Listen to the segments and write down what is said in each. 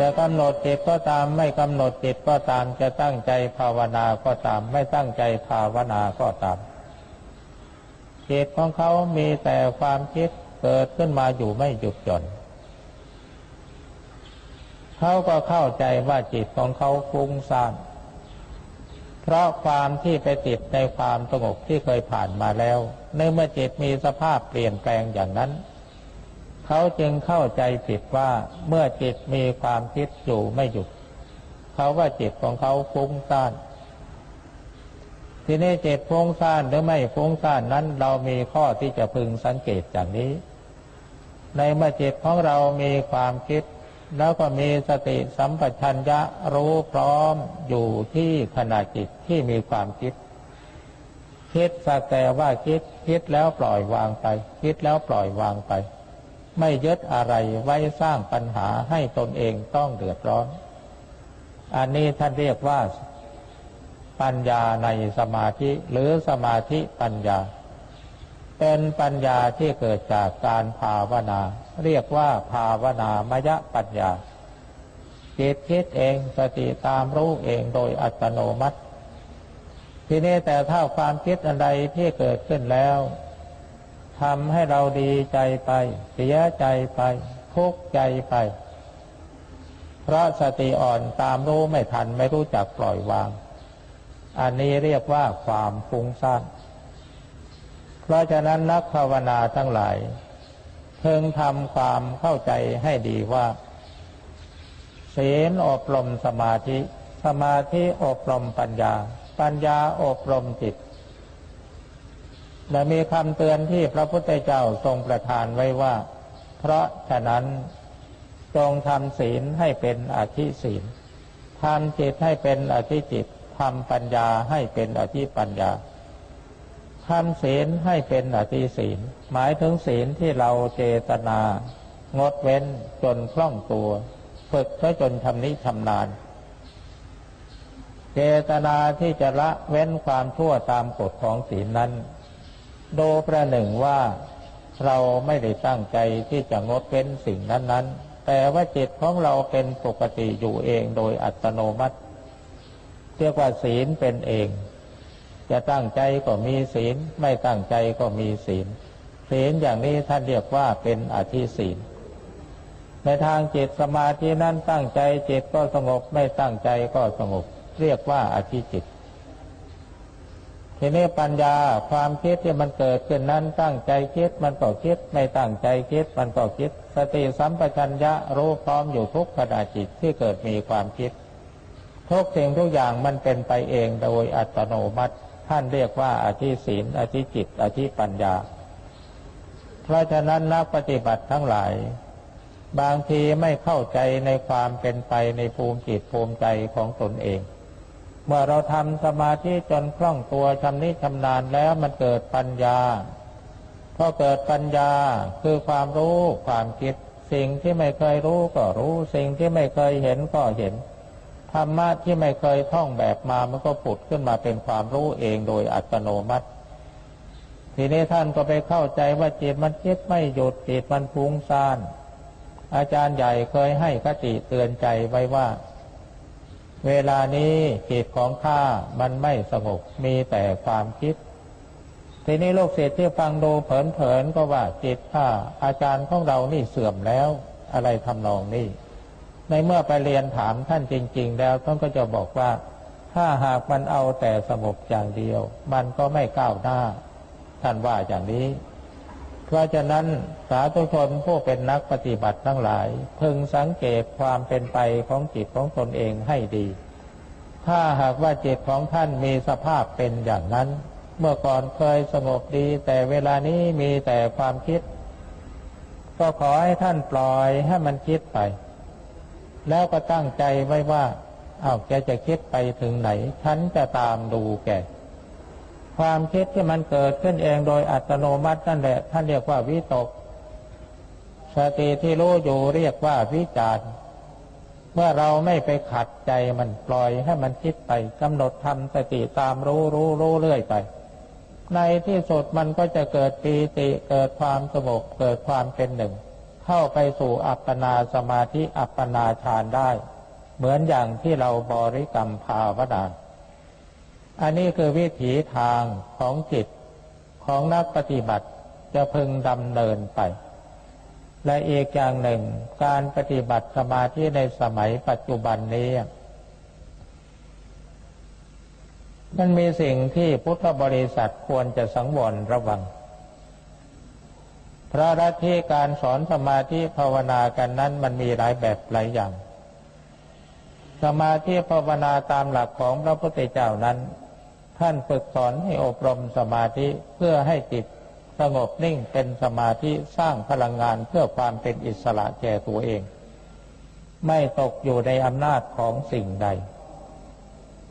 จะกำหนดจิตก็ตามไม่กำหนดจิตก็ตามจะตั้งใจภาวนาก็ตาม ไม่ตั้งใจภาวนาก็ตามจิตของเขามีแต่ความคิดเกิดขึ้นมาอยู่ไม่หยุดหย่อนเขาก็เข้าใจว่าจิตของเขาฟุ้งซ่านเพราะความที่ไปติดในความสงบที่เคยผ่านมาแล้ว ในเมื่อจิตมีสภาพเปลี่ยนแปลงอย่างนั้น เขาจึงเข้าใจผิดว่าเมื่อจิตมีความคิดอยู่ไม่หยุด เขาว่าจิตของเขาฟุ้งซ่าน ทีนี้จิตฟุ้งซ่านหรือไม่ฟุ้งซ่านนั้น เรามีข้อที่จะพึงสังเกตอย่างนี้ ในเมื่อจิตของเรามีความคิด แล้วก็มีสติสัมปชัญญะรู้พร้อมอยู่ที่ขณะจิตที่มีความคิด คิดสักแต่ว่าคิดคิดแล้วปล่อยวางไป คิดแล้วปล่อยวางไป ไม่ยึดอะไรไว้สร้างปัญหาให้ตนเองต้องเดือดร้อน อันนี้ท่านเรียกว่าปัญญาในสมาธิหรือสมาธิปัญญา เป็นปัญญาที่เกิดจากการภาวนา เรียกว่าภาวนามยปัญญาจิตคิดเองสติตามรู้เองโดยอัตโนมัติ ทีนี้แต่ถ้าความคิดอันใดที่เกิดขึ้นแล้ว ทำให้เราดีใจไป เสียใจไป ทุกข์ใจไป เพราะสติอ่อนตามรู้ไม่ทันไม่รู้จักปล่อยวาง อันนี้เรียกว่าความฟุ้งซ่านเพราะฉะนั้นนักภาวนาทั้งหลายเพิ่งทำความเข้าใจให้ดีว่าศีลอบรมสมาธิ สมาธิอบรมปัญญา ปัญญาอบรมจิต และมีคำเตือนที่พระพุทธเจ้าทรงประทานไว้ว่า เพราะฉะนั้นจงทำศีลให้เป็นอธิศีลทำจิตให้เป็นอธิจิตทำปัญญาให้เป็นอธิปัญญาทำศีลให้เป็นอธิศีล หมายถึงศีลที่เราเจตนา งดเว้นจนคล่องตัว ฝึกจนทำนิชำนาญเจตนาที่จะละเว้นความชั่วตามกฎของศีลนั้น โดประหนึ่งว่าเราไม่ได้ตั้งใจที่จะงดเว้นสิ่งนั้นๆ แต่ว่าจิตของเราเป็นปกติอยู่เองโดยอัตโนมัติเรียกว่าศีลเป็นเอง จะตั้งใจก็มีศีล ไม่ตั้งใจก็มีศีล ศีลอย่างนี้ท่านเรียกว่าเป็นอธิศีล ในทางจิตสมาธินั้นตั้งใจจิตก็สงบไม่ตั้งใจก็สงบ เรียกว่าอธิจิต ทีนี้ปัญญาความคิดที่มันเกิดขึ้นนั้นตั้งใจคิดมันก็คิดไม่ตั้งใจคิดมันก็คิด สติสัมปชัญญะรู้พร้อมอยู่ทุกขณะจิตที่เกิดมีความคิดทุกสิ่งทุกอย่างมันเป็นไปเองโดยอัตโนมัติ ท่านเรียกว่าอธิศีลอธิจิต อธิปัญญา เพราะฉะนั้นนักปฏิบัติทั้งหลาย บางทีไม่เข้าใจในความเป็นไปในภูมิจิตภูมิใจของตนเอง เมื่อเราทำสมาธิจนคล่องตัวชำนิชำนาญแล้วมันเกิดปัญญาพอเกิดปัญญาคือความรู้ความคิด สิ่งที่ไม่เคยรู้ก็รู้ สิ่งที่ไม่เคยเห็นก็เห็นธรรมะที่ไม่เคยท่องแบบมามันก็ผุดขึ้นมาเป็นความรู้เองโดยอัตโนมัติ ทีนี้ท่านก็ไปเข้าใจว่าจิตมันคิดไม่หยุดจิตมันฟุ้งซ่าน อาจารย์ใหญ่เคยให้คติเตือนใจไว้ว่า เวลานี้จิตของข้ามันไม่สงบมีแต่ความคิด ทีนี้โลกเศษที่ฟังดูเผินๆก็ว่าจิตข้าอาจารย์ของเรานี่เสื่อมแล้ว อะไรทำนองนี้ ในเมื่อไปเรียนถามท่านจริง ๆ แล้วท่านก็จะบอกว่า ถ้าหากมันเอาแต่สงบอย่างเดียว มันก็ไม่ก้าวหน้า ท่านว่าอย่างนี้ เพราะฉะนั้นสาธุชนผู้เป็นนักปฏิบัติทั้งหลาย พึงสังเกตความเป็นไปของจิตของตนเองให้ดี ถ้าหากว่าจิตของท่านมีสภาพเป็นอย่างนั้น เมื่อก่อนเคยสงบดี แต่เวลานี้มีแต่ความคิด ก็ขอให้ท่านปล่อยให้มันคิดไป แล้วก็ตั้งใจไว้ว่าอ้าวแกจะคิดไปถึงไหน ฉันจะตามดูแก ความคิดที่มันเกิดขึ้นเองโดยอัตโนมัตินั่นแหละ ท่านเรียกว่าวิตก สติที่รู้อยู่เรียกว่าวิจารเมื่อเราไม่ไปขัดใจมันปล่อยให้มันคิดไปกำหนดทำสติตามรู้รู้รู้เรื่อยไป ในที่สุดมันก็จะเกิดปีติเกิดความสงบเกิดความเป็นหนึ่ง เข้าไปสู่อัปปนาสมาธิอัปปนาฌานได้ เหมือนอย่างที่เราบริกรรมภาวนา อันนี้คือวิถีทางของจิตของนักปฏิบัติจะพึงดำเนินไป และอีกอย่างหนึ่งการปฏิบัติสมาธิในสมัยปัจจุบันนี้ มันมีสิ่งที่พุทธบริษัทควรจะสังวรระวัง พระรัที่การสอนสมาธิภาวนากันนั้นมันมีหลายแบบหลายอย่าง สมาธิภาวนาตามหลักของพระพุทธเจ้านั้น ท่านฝึกสอนให้อบรมสมาธิเพื่อให้จิตสงบนิ่งเป็นสมาธิสร้างพลังงานเพื่อความเป็นอิสระแก่ตัวเอง ไม่ตกอยู่ในอำนาจของสิ่งใด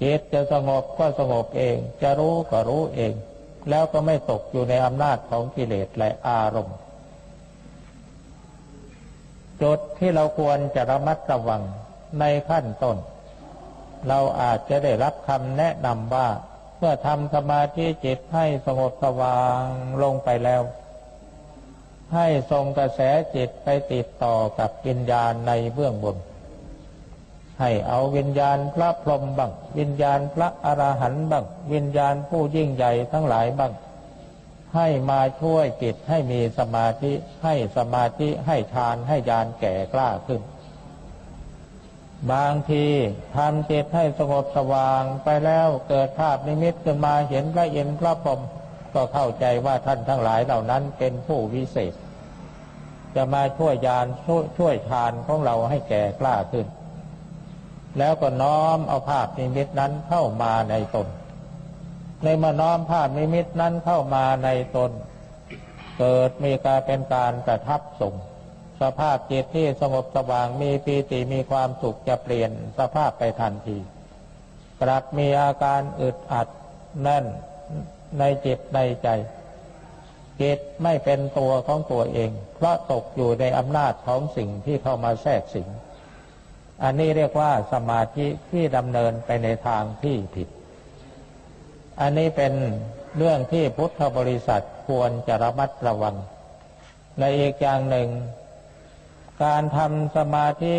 จิตจะสงบก็สงบเอง จะรู้ก็รู้เอง แล้วก็ไม่ตกอยู่ในอำนาจของกิเลสและอารมณ์จุดที่เราควรจะระมัดระวังในขั้นต้น เราอาจจะได้รับคำแนะนำว่า มื่อทำสมาธิจิตให้สงบสว่างลงไปแล้ว ให้ทรงกระแสจิตไปติดต่อกับวิญญาณในเบื้องบน ให้เอาวิญญาณพระพรหมบ้างวิญญาณพระอรหันต์บ้างวิญญาณผู้ยิ่งใหญ่ทั้งหลายบ้างให้มาช่วยจิตให้มีสมาธิให้สมาธิให้ฌานให้ญาณแก่กล้าขึ้น บางทีทำจิตให้สงบสว่างไปแล้วเกิดภาพนิมิตขึ้นมาเห็นพระเอ็นพระพรมก็เข้าใจว่าท่านทั้งหลายเหล่านั้นเป็นผู้วิเศษ จะมาช่วยญาณช่วยฌานของเราให้แก่กล้าขึ้น แล้วก็น้อมเอาภาพนิมิตนั้นเข้ามาในตน ในมาน้อมภาพนิมิตนั้นเข้ามาในตน เกิดมีการเป็นการประทับส่ง สภาพจิตที่สงบสว่างมีปีติมีความสุขจะเปลี่ยนสภาพไปทันที กลับมีอาการอึดอัดแน่นในจิตในใจ จิตไม่เป็นตัวของตัวเอง เพราะตกอยู่ในอำนาจของสิ่งที่เข้ามาแทรกสิง อันนี้เรียกว่าสมาธิที่ดำเนินไปในทางที่ผิด อันนี้เป็นเรื่องที่พุทธบริษัทควรจะระมัดระวัง ในอีกอย่างหนึ่ง การทำสมาธิ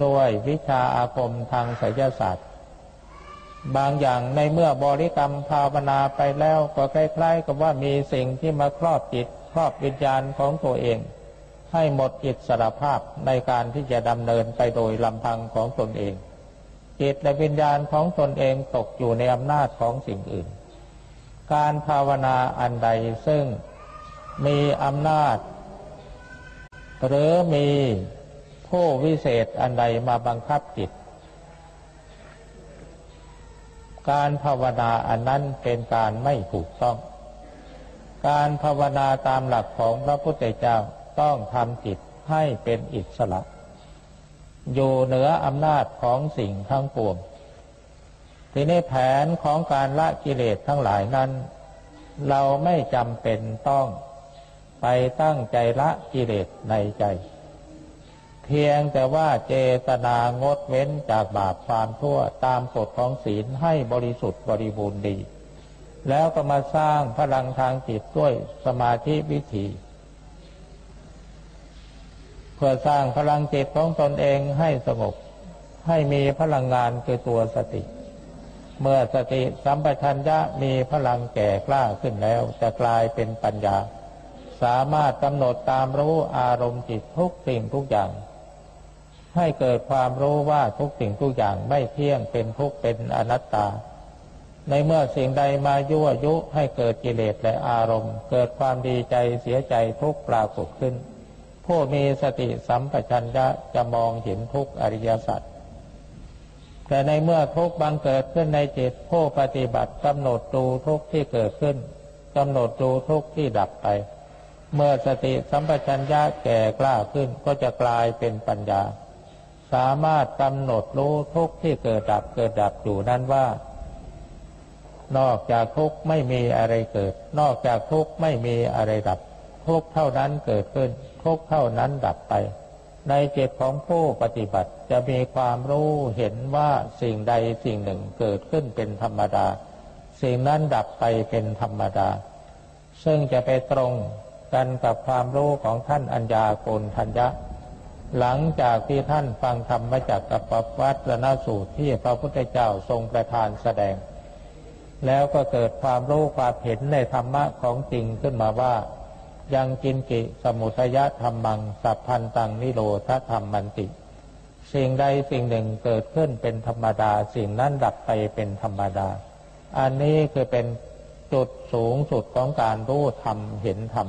โดยวิชาอาคมทางไสยศาสตร์ บางอย่างในเมื่อบริกรรมภาวนาไปแล้วก็คล้ายๆกับว่ามีสิ่งที่มาครอบจิตครอบวิญญาณของตัวเอง ให้หมดอิสรภาพในการที่จะดำเนินไปโดยลำพังของตนเอง จิตและวิญญาณของตนเองตกอยู่ในอำนาจของสิ่งอื่น การภาวนาอันใดซึ่งมีอำนาจ หรือมีผู้วิเศษอันใดมาบังคับจิต การภาวนาอันนั้นเป็นการไม่ถูกต้อง การภาวนาตามหลักของพระพุทธเจ้าต้องทำจิตให้เป็นอิสระ อยู่เหนืออำนาจของสิ่งทั้งปวง ทีนี้แผนของการละกิเลสทั้งหลายนั้น เราไม่จำเป็นต้อง ไปตั้งใจละกิเลสในใจ เพียงแต่ว่าเจตนางดเว้นจากบาปความทั่วตามกฎของศีลให้บริสุทธิ์บริบูรณ์ดี แล้วก็มาสร้างพลังทางจิตด้วยสมาธิวิธีเพื่อสร้างพลังจิตของตนเองให้สงบให้มีพลังงานคือตัวสติ เมื่อสติสัมปชัญญะมีพลังแก่กล้าขึ้นแล้ว จะกลายเป็นปัญญา สามารถกำหนดตามรู้อารมณ์จิตทุกสิ่งทุกอย่าง ให้เกิดความรู้ว่าทุกสิ่งทุกอย่างไม่เที่ยงเป็นทุกเป็นอนัตตา ในเมื่อสิ่งใดมายั่วยุให้เกิดกิเลสและอารมณ์ เกิดความดีใจเสียใจทุกปรากฏขึ้น ผู้มีสติสัมปชัญญะจะมองเห็นทุกอริยสัจแต่ในเมื่อทุกบังเกิดขึ้นในจิตผู้ปฏิบัติกำหนดดูทุกที่เกิดขึ้นกำหนดดูทุกที่ดับไป เมื่อสติสัมปชัญญะแก่กล้าขึ้นก็จะกลายเป็นปัญญา สามารถกำหนดรู้ทุกที่เกิดดับเกิดดับอยู่นั้นว่า นอกจากทุกไม่มีอะไรเกิด นอกจากทุกไม่มีอะไรดับ ทุกเท่านั้นเกิดขึ้น ทุกเท่านั้นดับไป ในจิตของผู้ปฏิบัติจะมีความรู้เห็นว่าสิ่งใดสิ่งหนึ่งเกิดขึ้นเป็นธรรมดา สิ่งนั้นดับไปเป็นธรรมดา ซึ่งจะไปตรง กันกับความรู้ของท่านอัญญาโกณทัญญะ หลังจากที่ท่านฟังธรรมจากกัปวัตรนสูตรที่พระพุทธเจ้าทรงประทานแสดง แล้วก็เกิดความรู้ความเห็นในธรรมะของจริงขึ้นมาว่า ยังกินกิสมุทยธรรมัง สัพพันตังนิโรธธรรมมันติ สิ่งใดสิ่งหนึ่งเกิดขึ้นเป็นธรรมดา สิ่งนั้นดับไปเป็นธรรมดา อันนี้คือเป็นจุดสูงสุดของการรู้ธรรมเห็นธรรม